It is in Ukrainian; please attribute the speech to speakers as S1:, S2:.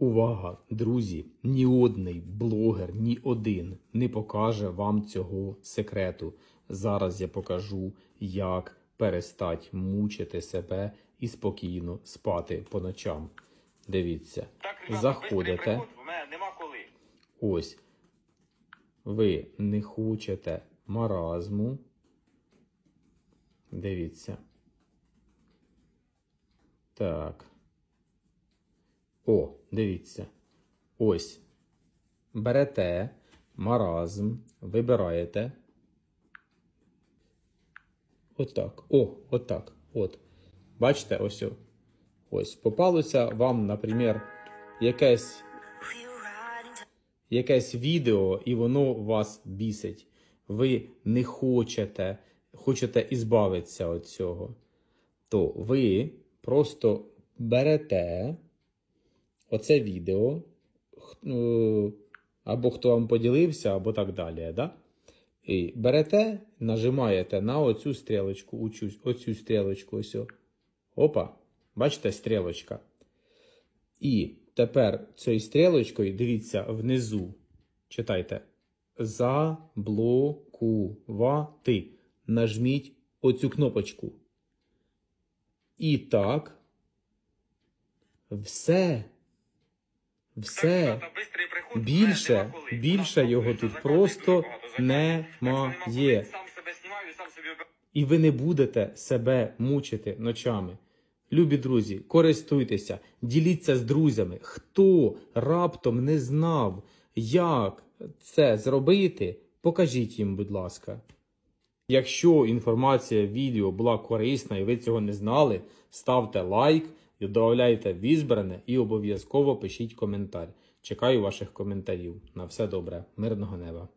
S1: Увага, друзі! Ні одний блогер, ні один не покаже вам цього секрету. Зараз я покажу, як перестать мучити себе і спокійно спати по ночам. Дивіться, заходите. Ось. Ви не хочете маразму. Дивіться. Так. О, дивіться. Ось. Берете маразм, вибираєте. Отак. О, отак. От. Бачите, ось. Ось. Попалося вам, наприклад, якесь якесь відео, і воно вас бісить. Ви не хочете, хочете ізбавитися від цього. То ви просто берете оце відео, ну, або хто вам поділився, або так далі. Да? І берете, нажимаєте на оцю стрілочку, оцю, оцю стрілочку. Ось. Опа, бачите, стрілочка. І тепер цією стрілочкою, дивіться, внизу. Читайте. Заблокувати. Нажміть оцю кнопочку. І так. Все. Все. Більше, більше його тут просто немає. І ви не будете себе мучити ночами. Любі друзі, користуйтеся, діліться з друзями. Хто раптом не знав, як це зробити, покажіть їм, будь ласка. Якщо інформація відео була корисна і ви цього не знали, ставте лайк, додавайте в ізбране і обов'язково пишіть коментар. Чекаю ваших коментарів. На все добре, мирного неба.